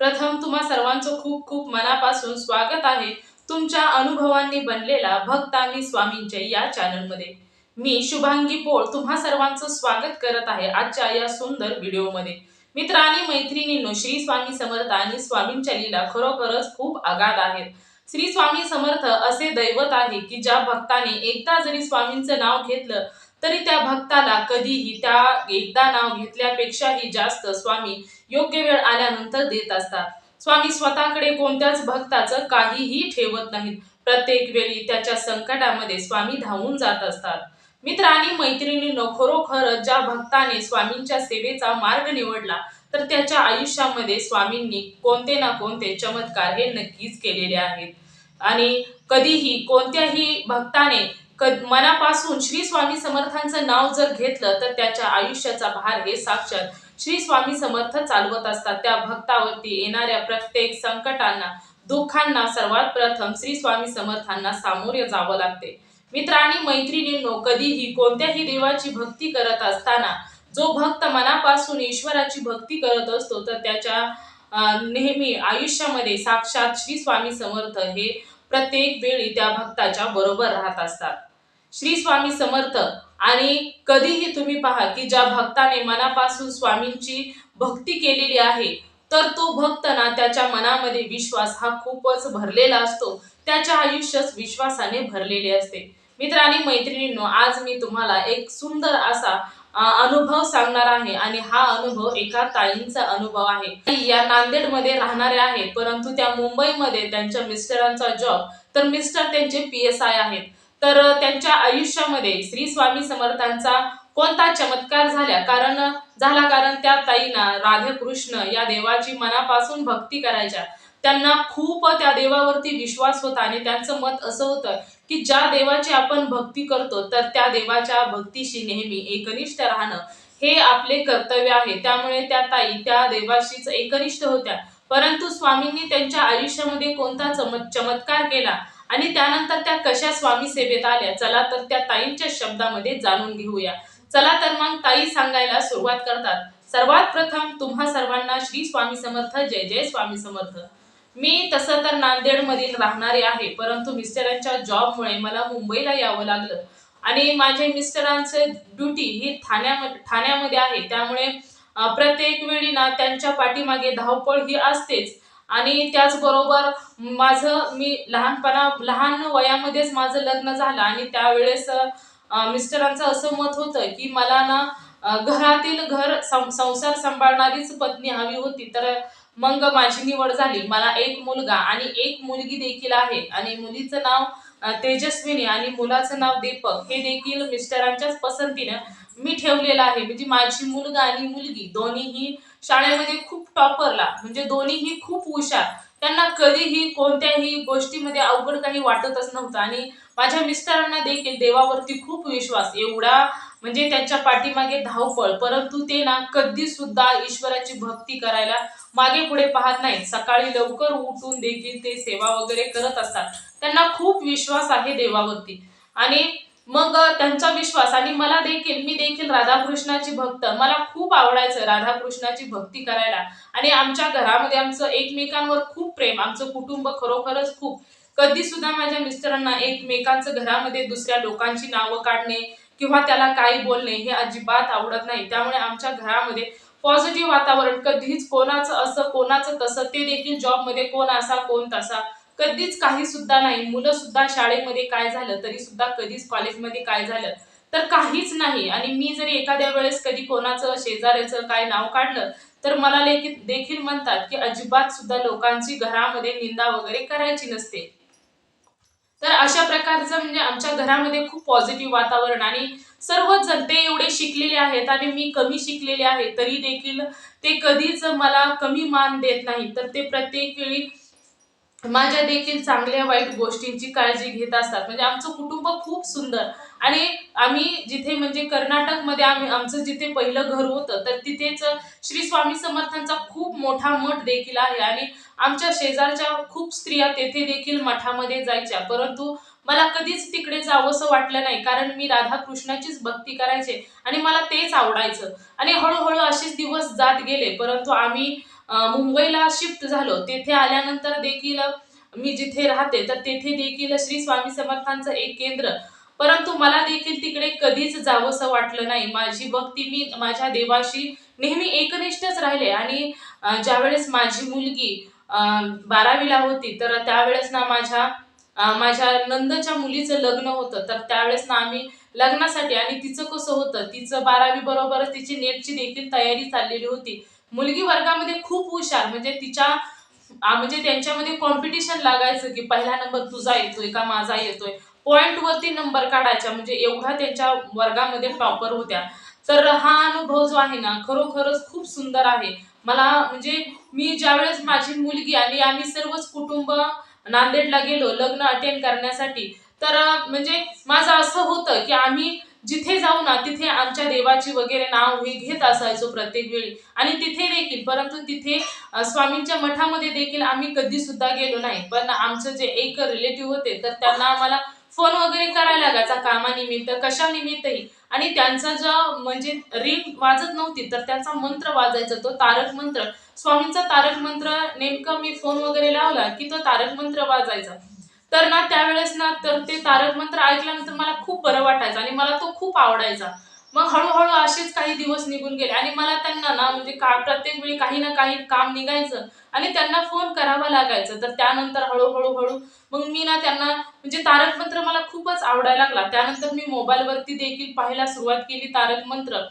प्रथम तुम्हा सर्वांचं खूप खूप मनापासून स्वागत आहे. तुमच्या अनुभवांनी बनलेला भक्त आणि स्वामींच्या या चॅनलमध्ये. मी शुभांगी पोळ तुम्हा सर्वांचं स्वागत करत आहे आजच्या या सुंदर व्हिडिओमध्ये. मित्र आणि मैत्रिणींनो श्री स्वामी समर्थ आणि स्वामींच्या लीला खरोखरच खूप आघात आहेत. श्री स्वामी समर्थ असे दैवत आहे की ज्या भक्ताने एकदा जरी स्वामींचं नाव घेतलं तरी त्या भक्ताला कधीही त्या एकदा नाव घेतल्यापेक्षाही जास्त स्वामी योग्य वेळ आल्यानंतर देत असतात. स्वामी स्वतःकडे कोणत्याच भक्ताचं काहीही ठेवत नाहीत. प्रत्येक वेळी त्याच्या संकटामध्ये स्वामी धावून जात असतात. मित्र आणि मैत्रिणींनो खरोखर ज्या भक्ताने स्वामींच्या सेवेचा मार्ग निवडला तर त्याच्या आयुष्यामध्ये स्वामींनी कोणते ना कोणते चमत्कार हे नक्कीच केलेले आहेत. आणि कधीही कोणत्याही भक्ताने मनापासून श्री स्वामी समर्थांचं नाव जर घेतलं तर त्याच्या आयुष्याचा भार हे साक्षात श्री स्वामी समर्थ चालवत असतात. त्या भक्तावरती येणाऱ्या प्रत्येक संकटांना दुःखांना सर्वात प्रथम श्री स्वामी समर्थांना सामोरे जावं लागते. मित्र आणि मैत्रिणींनो कधीही कोणत्याही देवाची भक्ती करत असताना जो भक्त मनापासून ईश्वराची भक्ती करत असतो तर त्याच्या नेहमी आयुष्यामध्ये साक्षात श्री स्वामी समर्थ हे प्रत्येक वेळी त्या भक्ताच्या बरोबर राहत असतात. श्री स्वामी समर्थ. आणि कधीही तुम्ही पहा की ज्या भक्ताने मनापासून स्वामींची भक्ती केलेली आहे तर तो भक्त ना त्याच्या मनामध्ये विश्वास हा खूपच भरलेला असतो. त्याच्या आयुष्यच विश्वासाने भरलेले असते. मित्र आणि मैत्रिणींनो आज मी तुम्हाला एक सुंदर असा अनुभव सांगणार आहे आणि हा अनुभव एका ताईंचा अनुभव आहे. या नांदेडमध्ये राहणाऱ्या आहेत परंतु त्या मुंबईमध्ये त्यांच्या मिस्टरांचा जॉब तर मिस्टर त्यांचे पी एस आय आहेत. तर त्यांच्या आयुष्यामध्ये श्री स्वामी समर्थांचा कोणता चमत्कार झाल्या कारण झाला कारण त्या ताईंना राधाकृष्ण या देवाची मनापासून भक्ती करायच्या. त्यांना खूप त्या देवावरती विश्वास होता आणि त्यांचं मत असं होतं की ज्या देवाची आपण भक्ती करतो तर त्या देवाच्या भक्तीशी नेहमी एकनिष्ठ राहणं हे आपले कर्तव्य आहे. त्यामुळे त्या ताई त्या देवाशीच एकनिष्ठ होत्या. परंतु स्वामींनी त्यांच्या आयुष्यामध्ये कोणता चम चमत्कार केला? आणि त्यानंतर त्या कशा स्वामी सेवेत आल्या? चला तर त्या ताईंच्या शब्दामध्ये जाणून घेऊया. चला तर मग ताई सांगायला सुरुवात करतात. सर्वात प्रथम तुम्हा सर्वांना श्री स्वामी समर्थ जय जय स्वामी समर्थ. मी तसं तर नांदेडमधील राहणारे आहे परंतु मिस्टरांच्या जॉबमुळे मला मुंबईला यावं लागलं. आणि माझे मिस्टरांचे ड्युटी ही ठाण्यामध्ये ठाण्यामध्ये आहे त्यामुळे प्रत्येक वेळी ना त्यांच्या पाठीमागे धावपळ ही असतेच. आणि त्याचबरोबर माझं मी लहानपणा लहान वयामध्येच माझं लग्न झालं आणि त्यावेळेस मिस्टरांचं असं मत होतं की मला ना घरातील घर सं- संसार सांभाळणारीच पत्नी हवी होती. तर मग माझी निवड झाली. मला एक मुलगा आणि एक मुलगी देखील आहे. आणि मुलीचं नाव तेजस्विनी आणि मुलाचं नाव दीपक. हे देखील मिस्टरांच्याच पसंतीनं मी ठेवलेलं आहे. म्हणजे माझी मुलगा आणि मुलगी दोन्हीही शाळेमध्ये खूप टॉपरला म्हणजे दोन्हीही खूप हुशार. त्यांना कधीही कोणत्याही गोष्टीमध्ये अवघड काही वाटतच नव्हतं. आणि माझ्या मिस्टरांना देखील देवावरती खूप विश्वास एवढा म्हणजे त्यांच्या पाठीमागे धावपळ. परंतु ते ना कधी सुद्धा ईश्वराची भक्ती करायला मागे पुढे पाहत नाहीत. सकाळी लवकर उठून देखील ते सेवा वगैरे करत असतात. त्यांना खूप विश्वास आहे देवावरती. आणि मग त्यांचा विश्वास आणि मला देखील मी देखील राधाकृष्णाची भक्त. मला खूप आवडायचं राधाकृष्णाची भक्ती करायला. आणि आमच्या घरामध्ये आमचं एकमेकांवर खूप प्रेम आमचं कुटुंब खरोखरच खूप. कधी सुद्धा माझ्या मिस्टरांना एकमेकांचं घरामध्ये दुसऱ्या लोकांची नावं काढणे किंवा त्याला काही बोलणे हे अजिबात आवडत नाही. त्यामुळे आमच्या घरामध्ये पॉझिटिव्ह वातावरण कधीच कोणाचं असं कोणाचं तसं ते देखील जॉबमध्ये कोण असा कोण तसा कधीच काही सुद्धा नाही. मुलं सुद्धा शाळेमध्ये काय झालं तरी सुद्धा कधीच कॉलेजमध्ये काय झालं तर काहीच नाही. आणि मी जरी एखाद्या वेळेस कधी कोणाचं शेजाऱ्याचं काय नाव काढलं तर मला लेखी देखील म्हणतात की अजिबात सुद्धा लोकांची घरामध्ये निंदा वगैरे करायची नसते. तर अशा प्रकारचं म्हणजे आमच्या घरामध्ये खूप पॉझिटिव्ह वातावरण आणि सर्वच जण ते एवढे शिकलेले आहेत आणि मी कमी शिकलेले आहे तरी देखील ते कधीच मला कमी मान देत नाही तर ते प्रत्येक वेळी माझ्या देखील चांगल्या वाईट गोष्टींची काळजी घेत असतात. म्हणजे आमचं कुटुंब खूप सुंदर. आणि आम्ही जिथे म्हणजे कर्नाटकमध्ये आम्ही आमचं जिथे पहिलं घर होतं तर तिथेच श्री स्वामी समर्थांचा खूप मोठा मठ देखील आहे. आणि आमच्या शेजारच्या खूप स्त्रिया तेथे देखील मठामध्ये जायच्या. परंतु मला कधीच तिकडे जावंसं वाटलं नाही. कारण मी राधाकृष्णाचीच भक्ती करायचे आणि मला तेच आवडायचं. आणि हळूहळू असेच दिवस जात गेले. परंतु आम्ही मुंबईला शिफ्ट झालो. तेथे आल्यानंतर देखील मी जिथे राहते तर तेथे देखील श्री स्वामी समर्थांचं एक केंद्र. परंतु मला देखील तिकडे कधीच जावंसं वाटलं नाही. माझी भक्ती मी माझ्या देवाशी नेहमी एकनिष्ठच राहिले. आणि ज्यावेळेस माझी मुलगी बारावीला होती तर त्यावेळेस ना माझ्या माझ्या नंदच्या मुलीचं लग्न होतं. तर त्यावेळेस ना आम्ही लग्नासाठी आणि तिचं कसं होतं तिचं बारावी बरोबरच तिची नेटची देखील तयारी चाललेली होती. मुलगी वर्गामध्ये खूप हुशार म्हणजे तिच्या म्हणजे त्यांच्यामध्ये कॉम्पिटिशन लागायचं की पहिला नंबर तुझा येतोय का माझा येतोय? पॉइंट वरती नंबर काढायचा म्हणजे एवढा त्यांच्या वर्गामध्ये टॉपर होत्या. तर हा अनुभव जो आहे ना खरोखरच खूप सुंदर आहे. मला म्हणजे मी ज्यावेळेस माझी मुलगी आणि आम्ही सर्वच कुटुंब नांदेडला गेलो लग्न अटेंड करण्यासाठी तर म्हणजे माझं असं होतं की आम्ही जिथे जाऊ ना तिथे आमच्या देवाची वगैरे नाव हे घेत असायचो प्रत्येक वेळी. आणि तिथे देखील परंतु तिथे स्वामींच्या मठामध्ये देखील आम्ही कधी सुद्धा गेलो नाही. पण आमचं जे एक रिलेटिव्ह होते तर त्यांना आम्हाला फोन वगैरे करायला लागायचा कामानिमित्त कशानिमित्तही. आणि त्यांचा जो म्हणजे रिंग वाजत नव्हती तर त्यांचा मंत्र वाजायचा तो तारक मंत्र. स्वामींचा तारक मंत्र नेमकं मी फोन वगैरे लावला की तो तारक मंत्र वाजायचा. तर ना त्यावेळेस ना तर ते तारक मंत्र ऐकल्यानंतर मला खूप बरं वाटायचं आणि मला तो खूप आवडायचा. मग हळूहळू असेच काही दिवस निघून गेले आणि मला त्यांना ना म्हणजे का प्रत्येक वेळी काही ना काही काम निघायचं आणि त्यांना फोन करावा लागायचं. तर त्यानंतर हळूहळू हळू मग मी ना त्यांना म्हणजे तारक मंत्र मला खूपच आवडायला लागला. त्यानंतर मी मोबाईलवरती देखील पाहायला सुरुवात केली तारक मंत्र.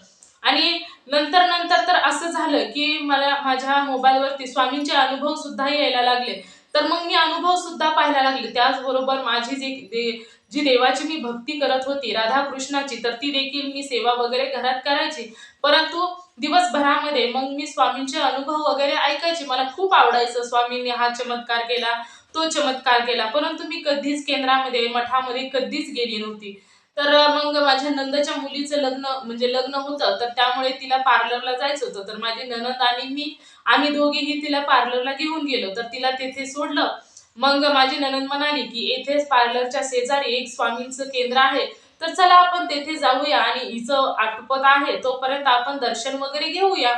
आणि नंतर नंतर तर असं झालं की मला माझ्या मोबाईलवरती स्वामींचे अनुभव सुद्धा यायला लागले. तर मग मी अनुभव सुद्धा पाहायला लागले. त्याचबरोबर माझी जी दे- जी देवाची मी भक्ती करत होती राधाकृष्णाची तर ती देखील मी सेवा वगैरे घरात करायची. परंतु दिवसभरामध्ये मग मी स्वामींचे अनुभव वगैरे ऐकायचे. मला खूप आवडायचं. स्वामींनी हा चमत्कार केला तो चमत्कार केला. परंतु मी कधीच केंद्रामध्ये मठामध्ये कधीच गेली नव्हती. तर मग माझ्या नंदाच्या मुलीचं लग्न म्हणजे लग्न होतं तर त्यामुळे तिला पार्लरला जायचं होतं. तर माझी ननंद आणि मी आम्ही दोघीही तिला पार्लरला घेऊन गेलो. तर तिला तेथे सोडलं. मग माझी ननंद म्हणाली की येथेच पार्लरच्या शेजारी एक स्वामींचं केंद्र आहे. तर चला आपण तेथे जाऊया आणि हिचं आटपत आहे. तोपर्यंत आपण दर्शन वगैरे घेऊया.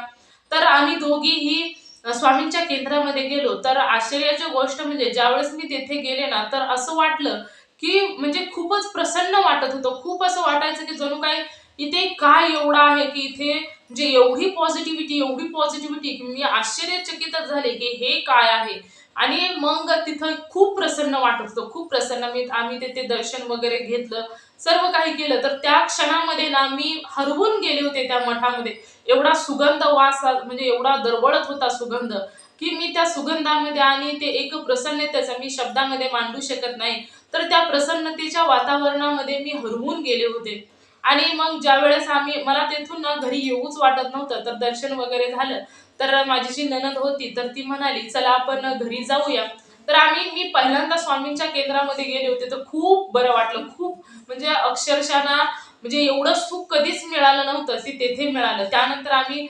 तर आम्ही दोघीही स्वामींच्या केंद्रामध्ये गेलो. तर आश्चर्याची गोष्ट म्हणजे ज्यावेळेस मी तेथे गेले ना तर असं वाटलं की म्हणजे खूपच प्रसन्न वाटत होतं. खूप असं वाटायचं की जणू काय इथे काय एवढं आहे की इथे म्हणजे एवढी पॉझिटिव्हिटी एवढी पॉझिटिव्हिटी की मी आश्चर्यचकितच झाले की हे काय आहे. आणि मग तिथं खूप प्रसन्न वाटत होतं. खूप प्रसन्न. मी आम्ही तिथे दर्शन वगैरे घेतलं. सर्व काही केलं. तर त्या क्षणामध्ये ना मी हरवून गेले होते त्या मठामध्ये. एवढा सुगंध वास म्हणजे एवढा दरवळत होता सुगंध की मी त्या सुगंधामध्ये आणि ते एक प्रसन्नतेचा मी शब्दामध्ये मांडू शकत नाही. तर त्या प्रसन्नतेच्या वातावरणामध्ये मी हरवून गेले होते. आणि मग ज्या वेळेस आम्ही मला तेथून ना घरी येऊच वाटत नव्हतं तर दर्शन वगैरे झालं तर माझी जी ननद होती तर ती म्हणाली चला आपण घरी जाऊया. तर आम्ही मी पहिल्यांदा स्वामींच्या केंद्रामध्ये गेले होते तर खूप बरं वाटलं खूप. म्हणजे अक्षरशः ना म्हणजे एवढं सुख कधीच मिळालं नव्हतं ते तेथे मिळालं. त्यानंतर आम्ही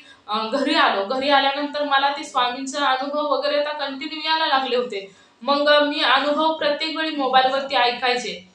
घरी आलो. घरी आल्यानंतर मला ते स्वामींचा अनुभव वगैरे आता कंटिन्यू यायला लागले होते. मग मी अनुभव प्रत्येक वेळी मोबाईलवरती ऐकायचे.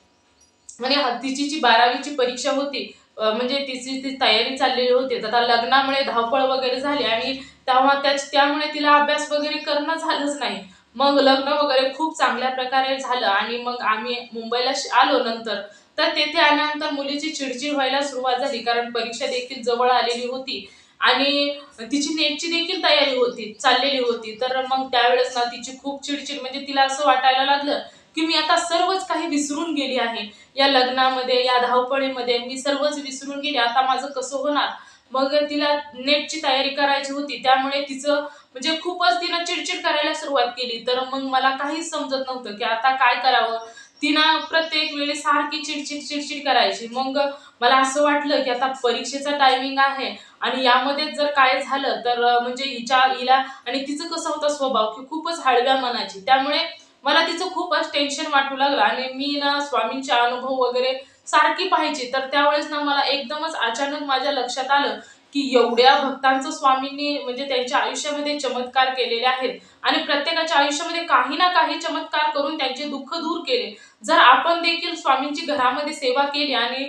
आणि हा- तिची जी बारावीची परीक्षा होती म्हणजे तिची ती तयारी चाललेली होती आता लग्नामुळे धावपळ वगैरे झाली आणि तेव्हा त्याच त्यामुळे तिला अभ्यास वगैरे करणं झालंच नाही. मग लग्न वगैरे खूप चांगल्या प्रकारे झालं आणि मग आम्ही मुंबईला श- आलो नंतर. तर तेथे आल्यानंतर मुलीची चिडचिड व्हायला सुरुवात झाली कारण परीक्षा देखील जवळ आलेली होती. आणि तिची नेटची देखील तयारी होती चाललेली होती. तर मग त्यावेळेस ना तिची खूप चिडचिड म्हणजे तिला असं वाटायला लागलं की मी आता सर्वच काही विसरून गेली आहे. या लग्नामध्ये या धावपळीमध्ये मी सर्वच विसरून गेली. आता माझं कसं होणार? मग तिला नेटची तयारी करायची होती. त्यामुळे तिचं म्हणजे खूपच तिनं चिडचिड करायला सुरुवात केली. तर मग मला काहीच समजत नव्हतं की आता काय करावं? तिनं प्रत्येक वेळी सारखी चिडचिड चिडचिड करायची. मग मला असं वाटलं की आता परीक्षेचा टायमिंग आहे आणि यामध्ये जर काय झालं तर म्हणजे हिच्या हिला आणि तिचं कसं होतं स्वभाव की खूपच हळव्या मनाची. त्यामुळे मला तिचं खूपच टेन्शन वाटू लागलं आणि मी ना स्वामींचे अनुभव वगैरे सारखी पाहायची. तर त्यावेळेस ना मला एकदमच अचानक माझ्या लक्षात आलं की एवढ्या भक्तांचं स्वामींनी म्हणजे त्यांच्या आयुष्यामध्ये चमत्कार केलेले आहेत. आणि प्रत्येकाच्या आयुष्यामध्ये काही ना काही चमत्कार करून त्यांचे दुःख दूर केले. जर आपण देखील स्वामींची घरामध्ये सेवा केली आणि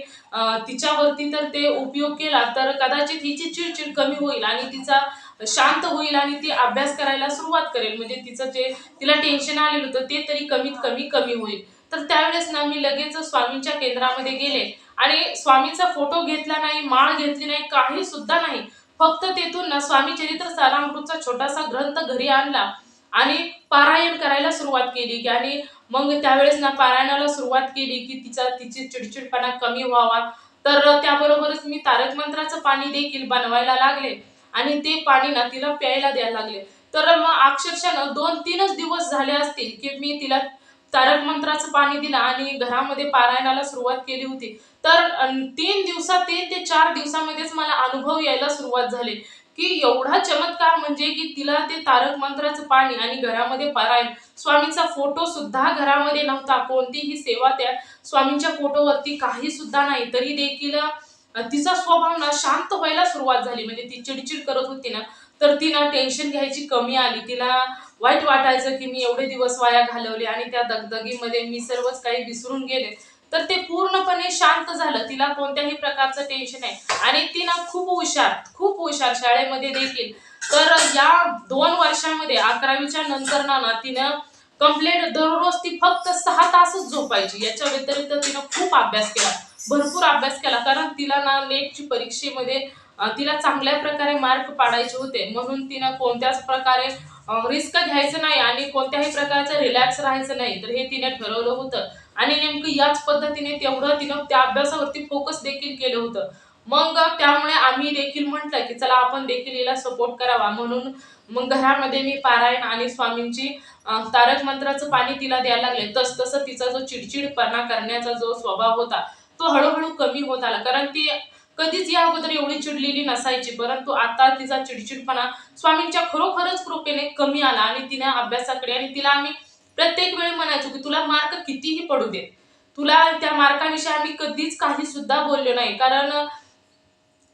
तिच्यावरती तर ते उपयोग केला तर कदाचित हिची चिडचिड कमी होईल आणि तिचा शांत होईल आणि ती अभ्यास करायला सुरुवात करेल. म्हणजे तिचं जे तिला टेन्शन आलेलं होतं ते तरी कमीत कमी कमी होईल. तर त्यावेळेस ना मी लगेच स्वामींच्या केंद्रामध्ये गेले. आणि स्वामीचा फोटो घेतला नाही माळ घेतली नाही काही सुद्धा नाही. फक्त तेथून ना स्वामी चरित्र सारामृतचा छोटासा ग्रंथ घरी आणला आणि पारायण करायला सुरुवात केली. की आणि मग त्यावेळेस ना पारायणाला सुरुवात केली की तिचा तिची चिडचिडपणा कमी व्हावा. तर त्याबरोबरच मी तारक मंत्राचं पाणी देखील बनवायला लागले आणि ते पाणी ना तिला प्यायला द्यायला लागले. तर मग अक्षरशः दोन तीनच दिवस झाले असतील की मी तिला तारक मंत्राचं पाणी दिलं आणि घरामध्ये पारायणाला सुरुवात केली होती. तर तीन दिवसात तीन ते चार दिवसामध्येच मला अनुभव यायला सुरुवात झाली की एवढा चमत्कार म्हणजे की तिला ते तारक मंत्राचं पाणी आणि घरामध्ये पारायण. स्वामींचा फोटो सुद्धा घरामध्ये नव्हता. कोणतीही सेवा त्या स्वामींच्या फोटोवरती काही सुद्धा नाही. तरी देखील तिचा स्वभाव ना शांत व्हायला सुरुवात झाली. म्हणजे ती चिडचिड करत होती ना तर तिला टेन्शन घ्यायची कमी आली. तिला वाईट वाटायचं की मी एवढे दिवस वाया घालवले आणि त्या दगदगीमध्ये मी सर्वच काही विसरून गेले तर ते पूर्णपणे शांत झालं. तिला कोणत्याही प्रकारचं टेन्शन नाही. आणि ती ना खूप हुशार खूप हुशार शाळेमध्ये देखील. तर या दोन वर्षामध्ये अकरावीच्या नंतर ना ना तिनं कंप्लेंट दररोज ती फक्त सहा तासच झोपायची. याच्या व्यतिरिक्त तिनं खूप अभ्यास केला. भरपूर अभ्यास केला. कारण तिला ना नेटची परीक्षेमध्ये तिला चांगल्या प्रकारे मार्क पाडायचे होते. म्हणून तिनं कोणत्याच प्रकारे रिस्क घ्यायचं नाही आणि कोणत्याही प्रकारचं रिलॅक्स राहायचं नाही. तर हे तिने ठरवलं होतं. आणि नेमकं याच पद्धतीने तेवढं तिनं त्या अभ्यासावरती फोकस देखील केलं होतं. मग त्यामुळे आम्ही देखील म्हटलं की चला आपण देखील हिला सपोर्ट करावा. म्हणून मग घरामध्ये मी पारायण आणि स्वामींची तारक मंत्राचं पाणी तिला द्यायला लागले. तस तसं तिचा जो चिडचिडपणा करण्याचा जो स्वभाव होता तो हळूहळू कमी होत आला. कारण ती कधीच या अगोदर एवढी चिडलेली नसायची परंतु आता तिचा चिडचिडपणा स्वामींच्या खरोखरच कृपेने कमी आला आणि तिने अभ्यासाकडे आणि तिला आम्ही प्रत्येक वेळी म्हणायचो की तुला मार्क कितीही पडू दे. तुला त्या मार्काविषयी आम्ही कधीच काही सुद्धा बोललो नाही. कारण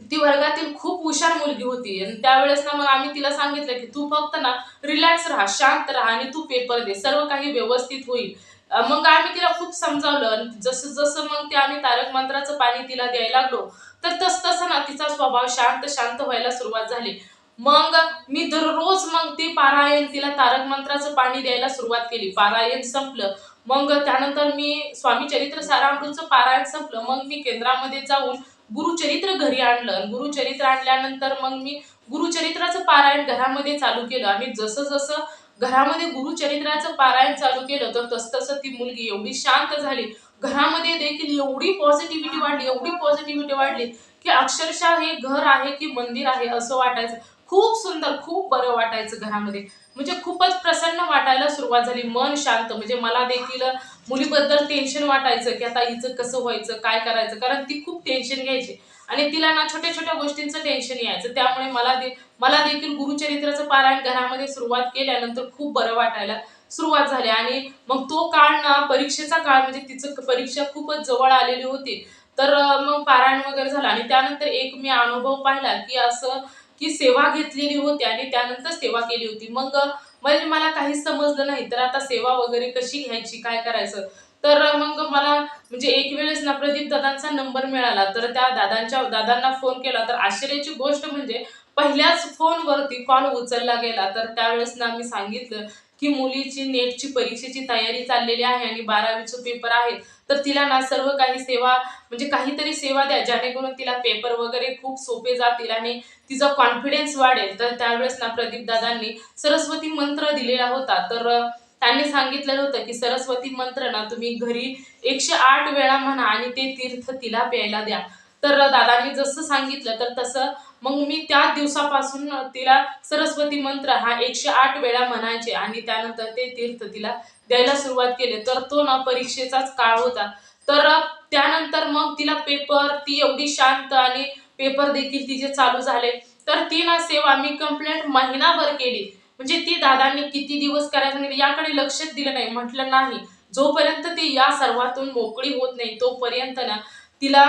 ती वर्गातील खूप हुशार मुलगी होती आणि त्यावेळेस ना मग आम्ही तिला सांगितलं की तू फक्त ना रिलॅक्स राहा शांत राहा आणि तू पेपर दे सर्व काही व्यवस्थित होईल. मग आम्ही तिला खूप समजावलं आणि जसं जसं मग ते आम्ही तारक मंत्राचं पाणी तिला द्यायला लागलो तर तस तसा ना तिचा स्वभाव शांत शांत व्हायला सुरुवात झाली. मग मी दररोज मग ती पारायण तिला तारक मंत्राचं पाणी द्यायला सुरुवात केली. पारायण संपलं. मग त्यानंतर मी स्वामी चरित्र सारामृतचं पारायण संपलं. मग मी केंद्रामध्ये जाऊन गुरुचरित्र घरी आणलं. गुरुचरित्र आणल्यानंतर मग मी गुरुचरित्राचं पारायण घरामध्ये चालू केलं. आणि जसं जसं घरामध्ये गुरुचरित्राचं पारायण चालू केलं तर तसतसं ती मुलगी एवढी शांत झाली. घरामध्ये देखील एवढी पॉझिटिव्हिटी वाढली एवढी पॉझिटिव्हिटी वाढली की अक्षरशः हे घर आहे की मंदिर आहे असं वाटायचं. खूप सुंदर खूप बरं वाटायचं घरामध्ये. म्हणजे खूपच प्रसन्न वाटायला सुरुवात झाली. मन शांत म्हणजे मला देखील मुलीबद्दल टेन्शन वाटायचं की आता हिचं कसं व्हायचं काय करायचं? कारण ती खूप टेन्शन घ्यायची. आणि तिला ना छोट्या छोट्या गोष्टींचं टेन्शन यायचं. त्यामुळे मला दे मला देखील गुरुचरित्राचं पारायण घरामध्ये सुरुवात केल्यानंतर खूप बरं वाटायला. सुरुवात झाली. आणि मग तो काळ ना परीक्षेचा काळ म्हणजे तिचं परीक्षा खूपच जवळ आलेली होती. तर मग पारायण वगैरे झालं. आणि त्यानंतर एक मी अनुभव पाहिला की असं की सेवा घेतलेली होती आणि त्यानंतर सेवा केली होती. मग म्हणजे मला काहीच समजलं नाही. तर आता सेवा वगैरे कशी घ्यायची काय करायचं? तर मग मला म्हणजे एक वेळेस ना प्रदीप दादांचा नंबर मिळाला. तर त्या दादांच्या दादांना फोन केला. तर आश्चर्याची गोष्ट म्हणजे पहिल्याच फोनवरती कॉल उचलला गेला. तर त्यावेळेस ना मी सांगितलं की मुलीची नेटची परीक्षेची तयारी चाललेली आहे आणि बारावीचं पेपर आहे. तर तिला ना सर्व काही सेवा म्हणजे काहीतरी सेवा द्या जेणेकरून तिला पेपर वगैरे खूप सोपे जातील आणि तिचा कॉन्फिडन्स वाढेल. तर त्यावेळेस ना प्रदीप दादांनी सरस्वती मंत्र दिलेला होता. तर त्यांनी सांगितलेलं होतं की सरस्वती मंत्र ना तुम्ही घरी एकशे आठ वेळा म्हणा आणि ते तीर्थ तिला प्यायला द्या. तर दादांनी जसं सांगितलं तर तसं मग मी त्या दिवसापासून तिला सरस्वती मंत्र हा एकशे आठ वेळा म्हणायचे आणि त्यानंतर ते तीर्थ तिला द्यायला सुरुवात केली. तर तो ना परीक्षेचाच काळ होता. तर त्यानंतर मग तिला पेपर ती एवढी शांत आणि पेपर देखील तिचे चालू झाले. तर ती ना सेवा मी कंप्लेंट महिनाभर केली. म्हणजे ती दादांनी किती दिवस करायचं नाही याकडे लक्षच दिलं नाही. म्हटलं नाही जोपर्यंत ती या सर्वातून मोकळी होत नाही तोपर्यंत ना तिला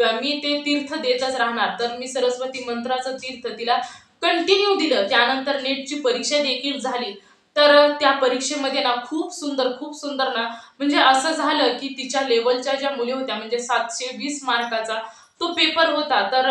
मी ते तीर्थ देतच राहणार. तर मी सरस्वती मंत्राचं तीर्थ तिला कंटिन्यू दिलं. त्यानंतर नेटची परीक्षा देखील झाली. तर त्या परीक्षेमध्ये ना खूप सुंदर खूप सुंदर ना म्हणजे असं झालं की तिच्या लेवलच्या ज्या मुली होत्या म्हणजे सातशे वीस मार्काचा तो पेपर होता. तर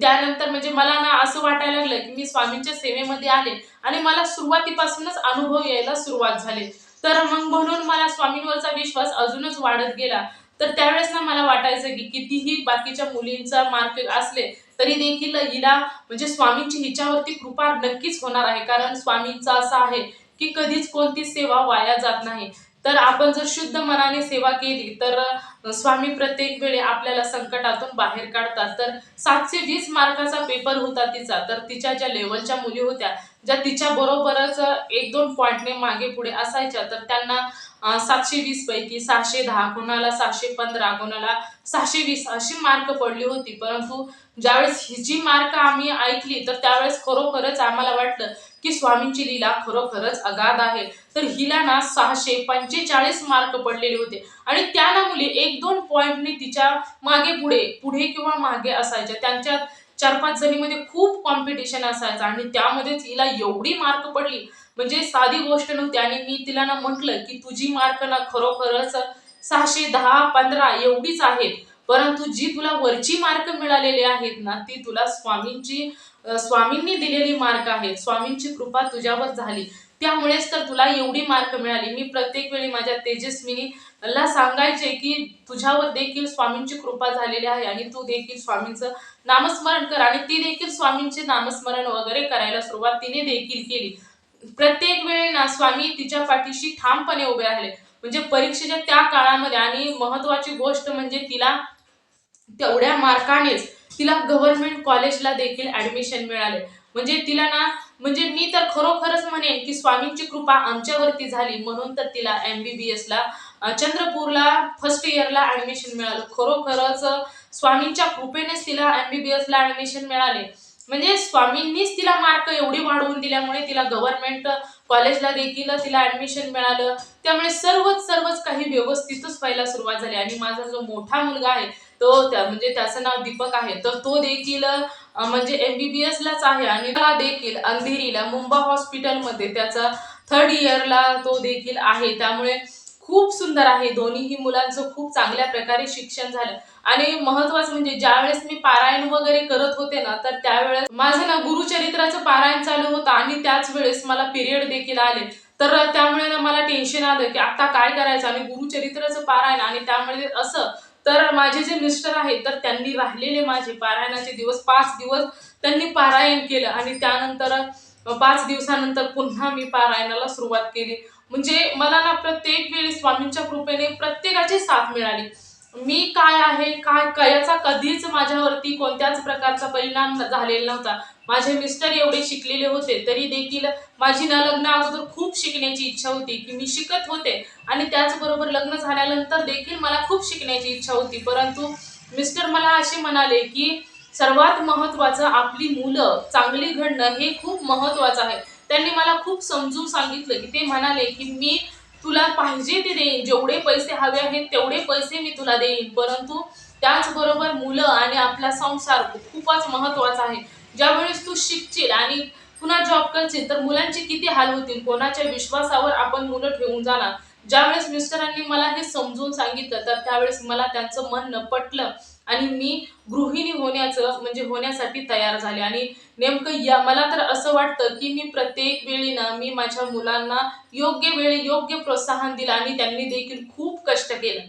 त्यानंतर म्हणजे मला ना असं वाटायला लागलं की मी स्वामींच्या सेवेमध्ये आले आणि मला सुरुवातीपासूनच अनुभव यायला सुरुवात झाली. तर मग म्हणून मला स्वामींवरचा विश्वास अजूनच वाढत गेला. तर त्यावेळेस ना मला वाटायचं की कितीही बाकीच्या मुलींचा मार्क असले तरी देखील हिला म्हणजे स्वामींची हिच्यावरती कृपा नक्कीच होणार आहे. कारण स्वामींचा असा आहे की कधीच कोणती सेवा वाया जात नाही. तर आपण जर शुद्ध मनाने सेवा केली तर स्वामी प्रत्येक वेळी आपल्याला संकटातून बाहेर काढतात. तर सातशे वीस मार्काचा पेपर होता तिचा. तर तिच्या ज्या लेवलच्या मुली होत्या ज्या तिच्या बरोबरच एक दोन पॉईंटने मागे पुढे असायच्या तर त्यांना सातशे वीस पैकी सहाशे दहा कोणाला सहाशे पंधरा कोणाला सहाशे वीस अशी मार्क पडली होती. परंतु ज्यावेळेस हिची मार्क आम्ही ऐकली तर त्यावेळेस खरोखरच आम्हाला वाटलं की स्वामींची लीला खरोखरच अगाध आहे. तर हिला ना सहाशे पंचेचाळीस मार्क पडलेले होते. आणि त्या ना मुली एक दोन पॉईंटने तिच्यामागे पुढे पुढे किंवा मागे असायच्या. त्यांच्यात चार पाच जणीमध्ये खूप कॉम्पिटिशन असायचं आणि त्यामध्येच हिला एवढी मार्क पडली. म्हणजे साधी गोष्ट नव्हती. आणि मी तिला ना म्हटलं की तुझी मार्क ना खरोखरच सहाशे दहा पंधरा एवढीच आहेत. परंतु जी तुला वरची मार्क मिळालेली आहेत ना ती तुला स्वामींची स्वामींनी दिलेली मार्क आहेत. स्वामींची कृपा तुझ्यावर झाली. त्यामुळेच तर तुला एवढी मार्क मिळाली. मी प्रत्येक वेळी माझ्या तेजस्विनी ला सांगायचे की तुझ्यावर देखील स्वामींची कृपा झालेली आहे आणि तू देखील स्वामींचं नामस्मरण कर आणि ती देखील स्वामींचे नामस्मरण वगैरे करायला सुरुवात तिने देखील केली. प्रत्येक वेळी ना स्वामी तिच्या पाठीशी ठामपणे उभे राहिले. म्हणजे परीक्षेच्या त्या काळामध्ये आणि महत्वाची गोष्ट म्हणजे तिला तेवढ्या मार्कानेच तिला गव्हर्नमेंट कॉलेजला देखील ऍडमिशन मिळाले. म्हणजे तिला ना म्हणजे मी तर खरोखरच म्हणेन की स्वामींची कृपा आमच्यावरती झाली म्हणून तर तिला एम बी बी एसला चंद्रपूरला फर्स्ट इयरला ऍडमिशन मिळालं. खरोखरच स्वामींच्या कृपेनेच तिला एम बी बी एसला ऍडमिशन मिळाले. म्हणजे स्वामींनीच तिला मार्क एवढी वाढवून दिल्यामुळे तिला गव्हर्नमेंट कॉलेजला देखील तिला ऍडमिशन मिळालं. त्यामुळे सर्वच सर्वच काही व्यवस्थितच व्हायला सुरुवात झाली. आणि माझा जो मोठा मुलगा आहे तो त्या म्हणजे त्याचं नाव दीपक आहे तर तो देखील म्हणजे एम बी बी एसलाच आहे. आणि त्याला देखील अंधेरीला मुंबा हॉस्पिटलमध्ये त्याचा थर्ड इयरला तो देखील आहे. त्यामुळे खूप सुंदर आहे. दोन्हीही मुलांचं खूप चांगल्या प्रकारे शिक्षण झालं. आणि महत्वाचं म्हणजे ज्या वेळेस मी पारायण वगैरे करत होते ना तर त्यावेळेस माझं ना गुरुचरित्राचं पारायण चालू होतं आणि त्याच वेळेस मला पिरियड देखील आले. तर त्यामुळे ना मला टेन्शन आलं की आता काय करायचं? आणि गुरुचरित्राचं पारायण आणि त्यामुळे असं. तर माझे जे मिस्टर आहेत तर त्यांनी राहिलेले माझे पारायणाचे दिवस पाच दिवस त्यांनी पारायण केलं. आणि त्यानंतर पाच दिवसानंतर पुन्हा मी पारायणाला सुरुवात केली. म्हणजे मला ना प्रत्येक वेळी स्वामींच्या कृपेने प्रत्येकाची साथ मिळाली. मी काय आहे काय कयाचा कधीच माझ्यावरती कोणत्याच प्रकारचा परिणाम झालेला नव्हता. माझे मिस्टर एवढे शिकलेले होते तरी देखील माझी ना लग्न अगोदर खूप शिकण्याची इच्छा होती की मी शिकत होते. आणि त्याचबरोबर लग्न झाल्यानंतर देखील मला खूप शिकण्याची इच्छा होती. परंतु मिस्टर मला असे म्हणाले की सर्वात महत्वाचं आपली मुलं चांगली घडणं हे खूप महत्वाचं आहे. त्यांनी मला खूप समजून सांगितलं की ते म्हणाले की मी तुला पाहिजे ते देईन. जेवढे पैसे हवे आहेत तेवढे पैसे मी तुला देईन. परंतु त्याचबरोबर मुलं आणि आपला संसार खूपच महत्त्वाचा आहे. ज्यावेळेस तू शिकशील आणि पुन्हा जॉब करशील तर मुलांचे किती हाल होतील? कोणाच्या विश्वासावर आपण मुलं ठेवून जाणार? ज्यावेळेस मिस्टरांनी मला हे समजून सांगितलं तर त्यावेळेस मला त्यांचं म्हणणं पटलं आणि मी गृहिणी होण्याचं म्हणजे होण्यासाठी तयार झाले. आणि नेमकं या मला तर असं वाटतं की मी प्रत्येक वेळी ना मी माझ्या मुलांना योग्य वेळी योग्य प्रोत्साहन दिलं आणि त्यांनी देखील खूप कष्ट केलं.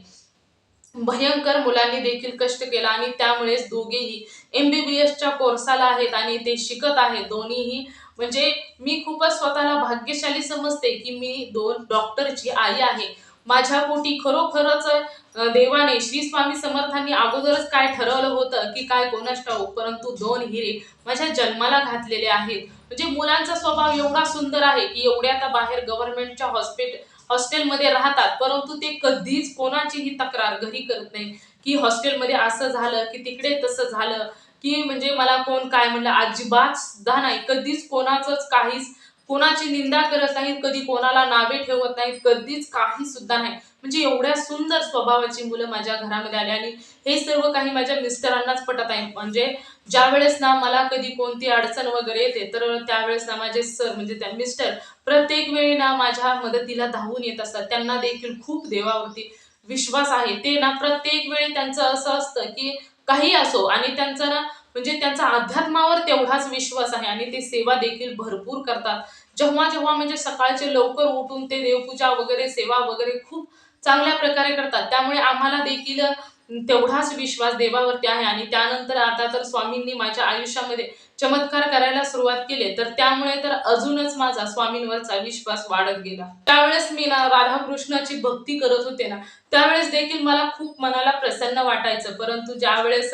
भयंकर मुलांनी देखील कष्ट केला आणि त्यामुळेच दोघेही एम बी बी एसच्या कोर्साला आहेत आणि ते शिकत आहेत. दोन्हीही म्हणजे मी खूपच स्वतःला भाग्यशाली समजते की मी दोन डॉक्टरची आई आहे. माझ्या पोटी खरोखरच देवाने श्री स्वामी समर्थांनी अगोदरच काय ठरवलं होतं की काय कोणाच ठाऊ परंतु दोन हिरे माझ्या जन्माला घातलेले आहेत. म्हणजे मुलांचा स्वभाव एवढा सुंदर आहे की एवढ्या आता बाहेर गव्हर्नमेंटच्या हॉस्पिटल हॉस्टेलमध्ये राहतात परंतु ते कधीच कोणाचीही तक्रार घरी करत नाही की हॉस्टेलमध्ये असं झालं की तिकडे तसं झालं की म्हणजे मला कोण काय म्हणलं अजिबात सुद्धा नाही. कधीच कोणाचंच काहीच कोणाची निंदा करत नाहीत कधी कोणाला नावे ठेवत नाहीत कधीच काही सुद्धा नाही. म्हणजे एवढ्या सुंदर स्वभावाची मुलं माझ्या घरामध्ये आली आणि हे सर्व काही माझ्या मिस्टरांनाच पटत आहे. म्हणजे ज्या वेळेस ना मला कधी कोणती अडचण वगैरे येते तर त्यावेळेस ना माझे सर म्हणजे त्या मिस्टर प्रत्येक वेळी ना माझ्या मदतीला धावून येत असतात. त्यांना देखील खूप देवावरती विश्वास आहे. ते ना प्रत्येक वेळी त्यांचं असं असतं की काही असो आणि त्यांचं ना म्हणजे त्यांचा अध्यात्मावर तेवढाच विश्वास आहे आणि ते सेवा देखील भरपूर करतात. जेव्हा जेव्हा म्हणजे सकाळचे लवकर उठून ते देवपूजा वगैरे सेवा वगैरे खूप चांगल्या प्रकारे करतात. त्यामुळे आम्हाला देखील तेवढाच विश्वास देवावरती आहे. आणि त्यानंतर आता तर स्वामींनी माझ्या आयुष्यामध्ये चमत्कार करायला सुरुवात केली. तर त्यामुळे तर अजूनच माझा स्वामींवरचा विश्वास वाढत गेला. त्यावेळेस मी ना राधाकृष्णाची भक्ती करत होते ना त्यावेळेस देखील मला खूप मनाला प्रसन्न वाटायचं. परंतु ज्यावेळेस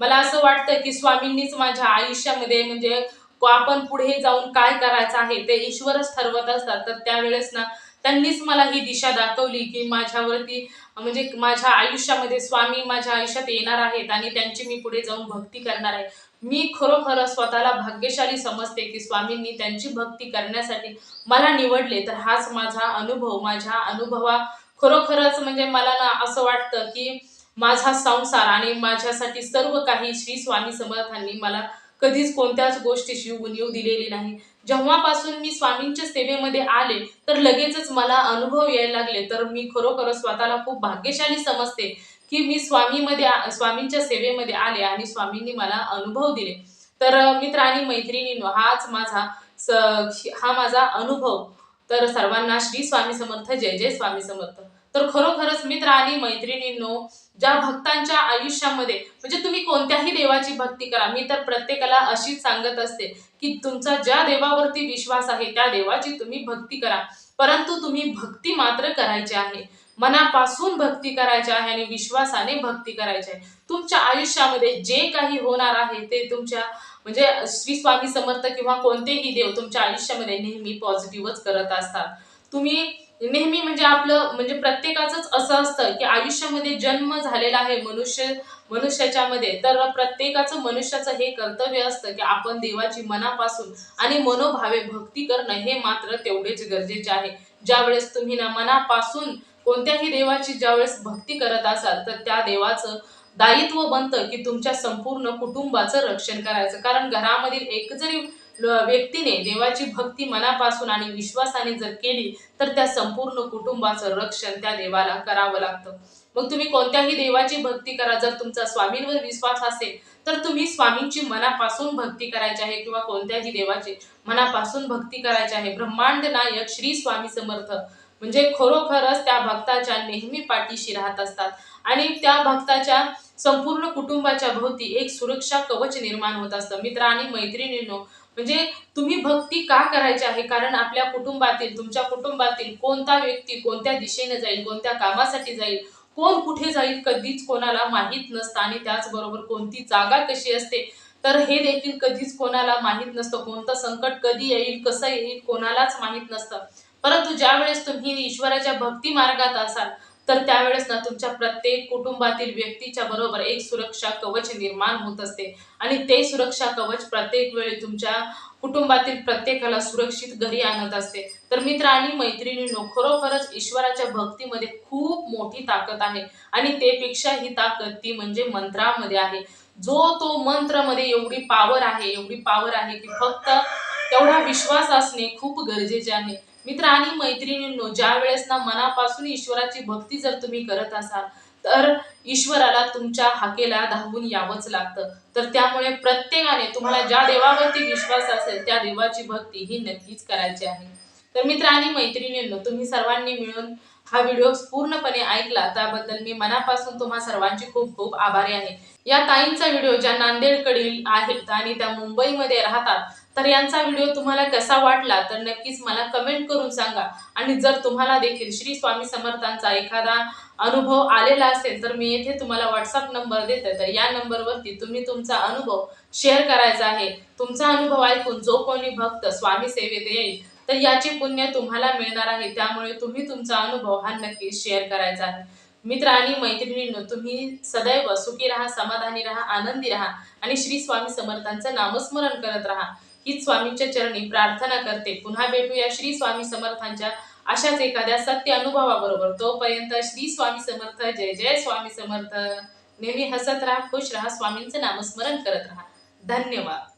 मला असं वाटतं की स्वामींनीच माझ्या आयुष्यामध्ये म्हणजे आपण पुढे जाऊन काय करायचं आहे ते ईश्वरच ठरवत असतात. तर त्यावेळेस ना त्यांनीच मला ही दिशा दाखवली की माझ्यावरती म्हणजे माझ्या आयुष्यामध्ये स्वामी माझ्या आयुष्यात येणार आहेत आणि त्यांची मी पुढे जाऊन भक्ती करणार आहे. मी खरोखर स्वतःला भाग्यशाली समजते की स्वामींनी त्यांची भक्ती करण्यासाठी मला निवडले. तर हाच माझा अनुभव. माझ्या अनुभवा खरोखरच म्हणजे मला ना असं वाटतं की माझा संसार आणि माझ्यासाठी सर्व काही श्री स्वामी समर्थांनी मला कधीच कोणत्याच गोष्टीची उणीव दिलेली नाही. जेव्हापासून मी स्वामींच्या सेवेमध्ये आले तर लगेचच मला अनुभव यायला लागले. तर मी खरोखर स्वतःला खूप भाग्यशाली समजते की मी स्वामीमध्ये स्वामींच्या सेवेमध्ये आले आणि स्वामींनी मला अनुभव दिले. तर मित्र आणि मैत्रिणींनो हाच माझा स- हा माझा अनुभव. तर सर्वांना श्री स्वामी समर्थ जय जय स्वामी समर्थ. तर खरोखरच मित्र आणि मैत्रिणींनो ज्या भक्तांच्या आयुष्यामध्ये म्हणजे तुम्ही कोणत्याही देवाची भक्ती करा. मी तर प्रत्येकाला अशीच सांगत असते की तुमचा ज्या देवावरती विश्वास आहे त्या देवाची तुम्ही भक्ती करा. परंतु तुम्ही भक्ती मात्र करायची आहे. मनापासून भक्ती करायची आहे आणि विश्वासाने भक्ती करायची आहे. तुमच्या आयुष्यामध्ये जे काही होणार आहे ते तुमच्या म्हणजे श्री स्वामी समर्थ किंवा कोणतेही देव तुमच्या आयुष्यामध्ये नेहमी पॉझिटिव्हच करत असतात. तुम्ही नेहमी म्हणजे आपलं म्हणजे प्रत्येकाचंच असं असतं की आयुष्यामध्ये जन्म झालेला आहे मनुष्य मनुष्याच्या मध्ये तर प्रत्येकाचं मनुष्याचं हे कर्तव्य असतं की आपण देवाची मनापासून आणि मनोभावे भक्ती करणं हे मात्र तेवढेच गरजेचे आहे. ज्यावेळेस तुम्ही ना मनापासून कोणत्याही देवाची ज्यावेळेस भक्ती करत असाल तर त्या देवाचं दायित्व बनतं की तुमच्या संपूर्ण कुटुंबाचं रक्षण करायचं. कारण घरामधील एक जरी व्यक्तीने देवाची भक्ती मनापासून आणि विश्वासाने जर केली तर त्या संपूर्ण कुटुंबाचं रक्षण त्या देवाला करावं लागतं. मग तुम्ही कोणत्याही देवाची भक्ती करा. जर तुमचा स्वामींवर विश्वास असेल तर तुम्ही स्वामींची मनापासून भक्ती करायची आहे किंवा कोणत्याही देवाची मनापासून भक्ती करायची आहे. ब्रह्मांड नायक श्री स्वामी समर्थ. म्हणजे खरोखरच त्या भक्ताच्या नेहमी पाठीशी राहत असतात. आणि त्या भक्ताच्या संपूर्ण कुटुंबाच्या भोवती एक सुरक्षा कवच निर्माण होत असतं. मित्र आणि मैत्रिणींनो म्हणजे तुम्ही भक्ती का करायची आहे? कारण आपल्या कुटुंबातील तुमच्या कुटुंबातील कोणता व्यक्ती कोणत्या दिशेने जाईल कोणत्या कामासाठी जाईल कोण कुठे जाईल कधीच कोणाला माहीत नसतं आणि त्याचबरोबर कोणती जागा कशी असते तर हे देखील कधीच कोणाला माहीत नसतं. कोणतं संकट कधी येईल कसं येईल कोणालाच माहीत नसतं. परंतु ज्या वेळेस तुम्ही ईश्वराच्या भक्ती मार्गात असाल तर त्यावेळेस ना तुमच्या प्रत्येक कुटुंबातील व्यक्तीच्या बरोबर एक सुरक्षा कवच निर्माण होत असते. आणि ते सुरक्षा कवच प्रत्येक वेळी तुमच्या कुटुंबातील प्रत्येकाला सुरक्षित घरी आणत असते. तर मित्र आणि मैत्रिणींनो खरोखरच ईश्वराच्या भक्तीमध्ये खूप मोठी ताकद आहे. आणि तेपेक्षा ही ताकद ती म्हणजे मंत्रामध्ये आहे. जो तो मंत्रामध्ये एवढी पावर आहे एवढी पावर आहे की फक्त तेवढा विश्वास असणे खूप गरजेचे आहे. मित्र आणि मैत्रिणींनो ज्या वेळेस ना मनापासून ईश्वराची भक्ती जर तुम्ही करत असाल तर ईश्वराला तुमच्या हाकेला धावून यावंच लागतं. तर त्यामुळे प्रत्येकाने तुम्हाला ज्या देवावरती विश्वास असेल त्या देवाची भक्ती ही नक्कीच करायची आहे. तर मित्र आणि मैत्रिणींनो तुम्ही सर्वांनी मिळून हा व्हिडिओ पूर्णपणे ऐकला त्याबद्दल मी मनापासून तुम्हा सर्वांची खूप खूप आभारी आहे. या ताईंचा व्हिडिओ ज्या नांदेडकडील आहेत आणि त्या मुंबईमध्ये राहतात तर यांचा व्हिडिओ तुम्हाला कसा वाटला तर नक्कीच मला कमेंट करून सांगा. आणि जर तुम्हाला देखील श्री स्वामी समर्थांचा एखादा अनुभव आलेला असेल तर मी येथे तुम्हाला व्हॉट्सअप नंबर देते. तर या नंबरवरती तुम्ही तुमचा अनुभव शेअर करायचा आहे. तुमचा अनुभव ऐकून जो कोणी भक्त स्वामी सेवेत येईल तर याचे पुण्य तुम्हाला मिळणार आहे. त्यामुळे तुम्ही तुमचा अनुभव हा नक्कीच शेअर करायचा आहे. मित्र आणि मैत्रिणींनो तुम्ही सदैव सुखी राहा समाधानी राहा आनंदी राहा आणि श्री स्वामी समर्थांचं नामस्मरण करत राहा. हीच स्वामींच्या चरणी प्रार्थना करते. पुन्हा भेटूया श्री स्वामी समर्थांच्या अशाच एखाद्या सत्य अनुभवाबरोबर. तोपर्यंत श्री स्वामी समर्थ जय जय स्वामी समर्थ. नेहमी हसत राहा खुश राहा स्वामींचं नामस्मरण करत राहा. धन्यवाद.